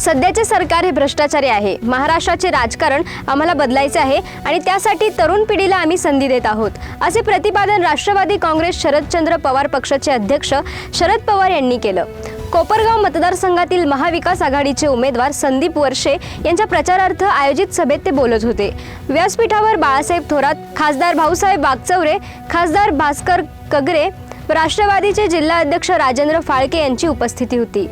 सध्याचे सरकार हे भ्रष्टाचारी आहे. महाराष्ट्राचे राजकारण आम्हाला बदलायचे आहे आणि त्यासाठी तरुण पिढीला आम्ही संधी देत आहोत. असे प्रतिपादन राष्ट्रवादी काँग्रेस शरदचंद्र पवार पक्षाचे अध्यक्ष शरद पवार यांनी केलं. कोपरगाव मतदारसंघातील महाविकास आघाडीचे उमेदवार संदीप वर्षे यांच्या प्रचारार्थ आयोजित सभेत ते बोलत होते. व्यासपीठावर बाळासाहेब थोरात खासदार भाऊसाहेब बागचौरे खासदार भास्कर कगरे राष्ट्रवादीचे जिल्हा अध्यक्ष राजेंद्र फाळके यांची उपस्थिती होती.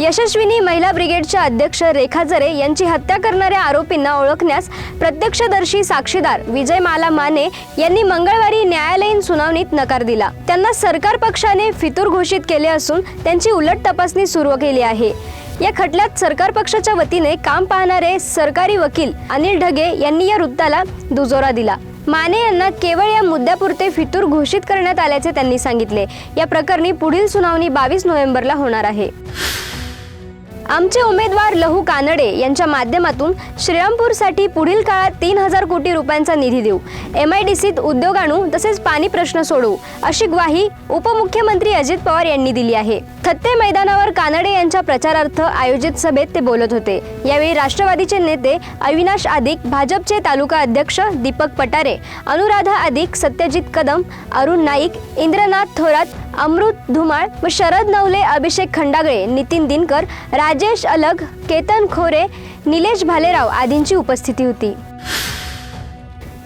यशस्विनी महिला ब्रिगेडच्या अध्यक्ष रेखा जरे यांची हत्या करणाऱ्या आरोपींना ओळखण्यास प्रत्यक्षदर्शी साक्षीदार विजय माला माने यांनी मंगळवारी न्यायालयीन सुनावणीत नकार दिला. त्यांना सरकार पक्षाने फितूर घोषित केले असून त्यांची उलट तपासणी सुरू केली आहे. या खटल्यात सरकार पक्षाच्या वतीने काम पाहणारे सरकारी वकील अनिल ढगे यांनी या वृत्ताला दुजोरा दिला. माने यांना केवळ या मुद्द्यापुरते फितूर घोषित करण्यात आल्याचे त्यांनी सांगितले. या प्रकरणी पुढील सुनावणी बावीस नोव्हेंबरला होणार आहे. आमचे उमेदवार लहू कानडे यांच्या माध्यमातून श्रीरामपूरसाठी पुढील काळात तीन हजार कोटी रुपयांचा निधी देऊ. एम आय डी सीत उद्योग आणू तसेच पाणी प्रश्न सोडवू अशी ग्वाही उपमुख्यमंत्री अजित पवार यांनी दिली आहे. थत्ते मैदानावर कानडे यांच्या प्रचारार्थ आयोजित सभेत ते बोलत होते. यावेळी राष्ट्रवादीचे नेते अविनाश आदिक भाजपचे तालुका अध्यक्ष दीपक पटारे अनुराधा अधिक सत्यजित कदम अरुण नाईक इंद्रनाथ थोरात अमृत धुमाळ व शरद नवले अभिषेक खंडागळे नितीन दिनकर राजेश अलग केतन खोरे निलेश भालेराव आदींची उपस्थिती होती.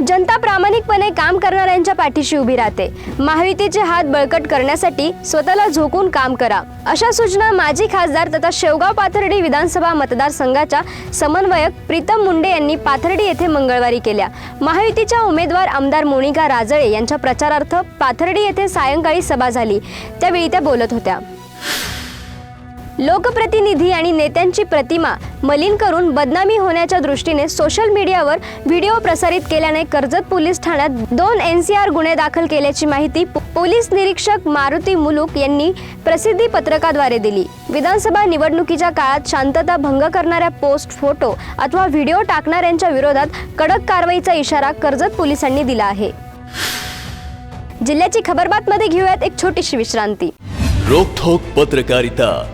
जनता प्रामाणिकपणे काम करणाऱ्यांच्या पाठीशी उभी राहते. महायुतीचे हात बळकट करण्यासाठी स्वतःला झोकून काम करा. अशा सूचना माजी खासदार तथा शेवगाव पाथर्डी विधानसभा मतदारसंघाच्या समन्वयक प्रीतम मुंडे यांनी पाथर्डी येथे मंगळवारी केल्या. महायुतीच्या उमेदवार आमदार मोनिका राजळे यांच्या प्रचारार्थ पाथर्डी येथे सायंकाळी सभा झाली. त्यावेळी त्या बोलत होत्या. लोकप्रतिनिधी आणि नेत्यांची प्रतिमा मलिन करून बदनामी होण्याच्या दृष्टीने सोशल मीडियावर व्हिडिओ प्रसारित केल्याने कर्जत पोलीस ठाण्यात दोन एन सी आर गुन्हे दाखल केल्याची माहिती पोलीस निरीक्षक मारुती मुलुक यांनी प्रसिद्धी पत्रकाद्वारे दिली. विधानसभा निवडणुकीच्या काळात शांतता भंग करणाऱ्या पोस्ट फोटो अथवा व्हिडिओ टाकणाऱ्यांच्या विरोधात कडक कारवाईचा इशारा कर्जत पोलिसांनी दिला आहे. जिल्ह्याची खबरबातमध्ये घेऊयात एक छोटीशी विश्रांती. रोखोक पत्रकारिता.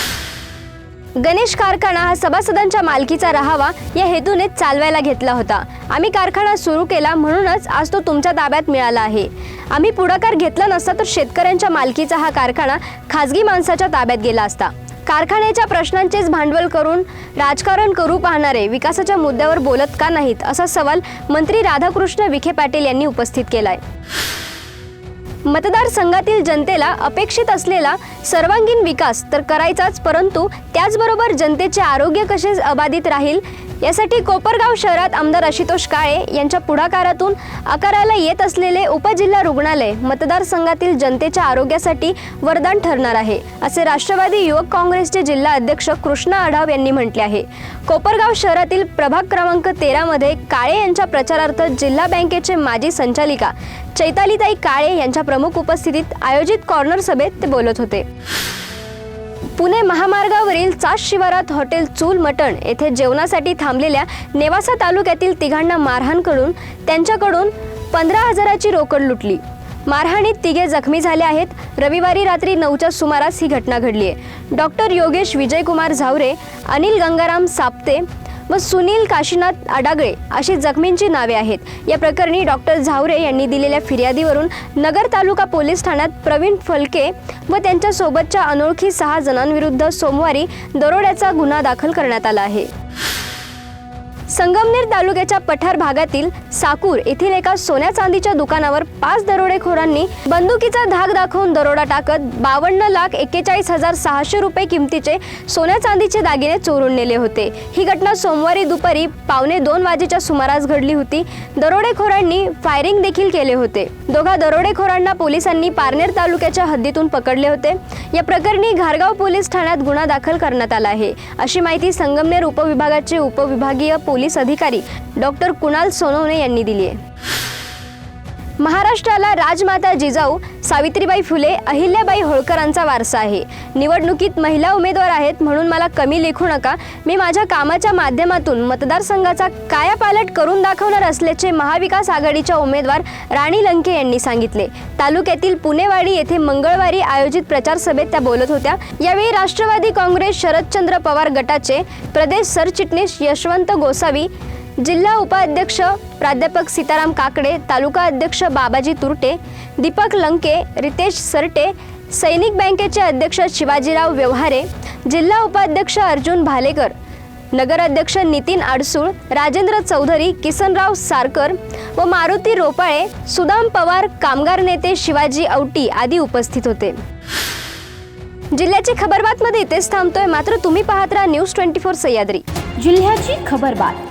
गणेश कारखाना हा सभासदांच्या मालकीचा राहावा या हेतूने चालवायला घेतला होता. आम्ही कारखाना सुरू केला म्हणूनच आज तो तुमच्या ताब्यात मिळाला आहे. आम्ही पुढाकार घेतला नसता तर शेतकऱ्यांच्या मालकीचा हा कारखाना खाजगी माणसाच्या ताब्यात गेला असता. कारखान्याच्या प्रश्नांचेच भांडवल करून राजकारण करू पाहणारे विकासाच्या मुद्द्यावर बोलत का नाहीत असा सवाल मंत्री राधाकृष्ण विखे पाटील यांनी उपस्थित केलाय. मतदारसंघातील जनतेला अपेक्षित असलेला सर्वांगीण विकास तर करायचाच परंतु त्याचबरोबर जनतेचे आरोग्य कसे अबाधित राहील यासाठी कोपरगाव शहरात आमदार आशुतोष काळे यांच्या पुढाकारातून आकाराला येत असलेले उपजिल्हा रुग्णालय मतदारसंघातील जनतेच्या आरोग्यासाठी वरदान ठरणार आहे असे राष्ट्रवादी युवक काँग्रेसचे जिल्हा अध्यक्ष कृष्णा आढाव यांनी म्हटले आहे. कोपरगाव शहरातील प्रभाग क्रमांक तेरामध्ये काळे यांच्या प्रचारार्थ जिल्हा बँकेचे माजी संचालिका चैतालीताई काळे यांच्या प्रमुख उपस्थितीत आयोजित कॉर्नर सभेत ते बोलत होते. पुणे महामार्गावरील चास शिवारात हॉटेल चूल मटण येथे जेवणासाठी थांबलेल्या नेवासा तालुक्यातील तिघांना मारहाण करून त्यांच्याकडून पंधरा हजाराची रोकड लुटली. मारहाणीत तिघे जखमी झाले आहेत. रविवारी रात्री नऊच्या सुमारास ही घटना घडली आहे डॉक्टर योगेश विजयकुमार झावरे अनिल गंगाराम साप्ते व सुनील काशीनाथ आडागळे अशी जखमींची नावे आहेत. या प्रकरणी डॉक्टर झावरे यांनी दिलेल्या फिर्यादीवरून नगर तालुका पोलीस ठाण्यात प्रवीण फलके व त्यांच्या सोबतच्या अनोळखी सहा जणांविरुद्ध सोमवारी दरोड्याचा गुन्हा दाखल करण्यात आला आहे. संगमनेर तालुक्याच्या पठार भागातील साकूर येथील एका सोन्या चांदीच्या दुकानावर पाच दरोडेखोरांनी बंदुकीचा धाक दाखवून दरोडा टाकत बावन्न लाख एक्केचाळीस हजार सहाशे रुपये किमतीचे सोन्या चांदीचे दागिने चोरून नेले होते. ही घटना सोमवारी दुपारी पावणे दोन वाजेच्या सुमारास घडली होती. दरोडेखोरांनी फायरिंग देखील केले होते. दोघा दरोडेखोरांना पोलिसांनी पारनेर तालुक्याच्या हद्दीतून पकडले होते. या प्रकरणी घारगाव पोलीस ठाण्यात गुन्हा दाखल करण्यात आला आहे. अशी माहिती संगमनेर उपविभागाचे उपविभागीय पोलीस अधिकारी डॉक्टर कुणाल सोनवणे यांनी दिली आहे. महाराष्ट्राला राजमाता जिजाऊ सावित्रीबाई फुले अहिल्याबाई होळकरांचा वारसा आहे. निवडणुकीत महिला उमेदवार आहेत म्हणून मला कमी लेखू नका. मी माझ्या कामाच्या माध्यमातून मतदारसंघाचा कायापालट करून दाखवणार असल्याचे महाविकास आघाडीच्या उमेदवार राणी लंके यांनी सांगितले. तालुक्यातील पुणेवाडी येथे मंगळवारी आयोजित प्रचार सभेत त्या बोलत होत्या. यावेळी राष्ट्रवादी काँग्रेस शरदचंद्र पवार गटाचे प्रदेश सरचिटणीस यशवंत गोसावी जिल्हा उपाध्यक्ष प्राध्यापक सीताराम काकडे तालुका अध्यक्ष बाबाजी तुरटे दीपक लंके रितेश सरटे सैनिक बँकेचे अध्यक्ष शिवाजीराव व्यवहारे जिल्हा उपाध्यक्ष अर्जुन भालेकर नगराध्यक्ष नितीन आडसूळ राजेंद्र चौधरी किसनराव सारकर व मारुती रोपाळे सुदाम पवार कामगार नेते शिवाजी औटी आदी उपस्थित होते. जिल्ह्याची खबरबातमध्ये इथेच थांबतोय. मात्र तुम्ही पाहत राहा न्यूज ट्वेंटी फोर सह्याद्री. जिल्ह्याची खबरबात.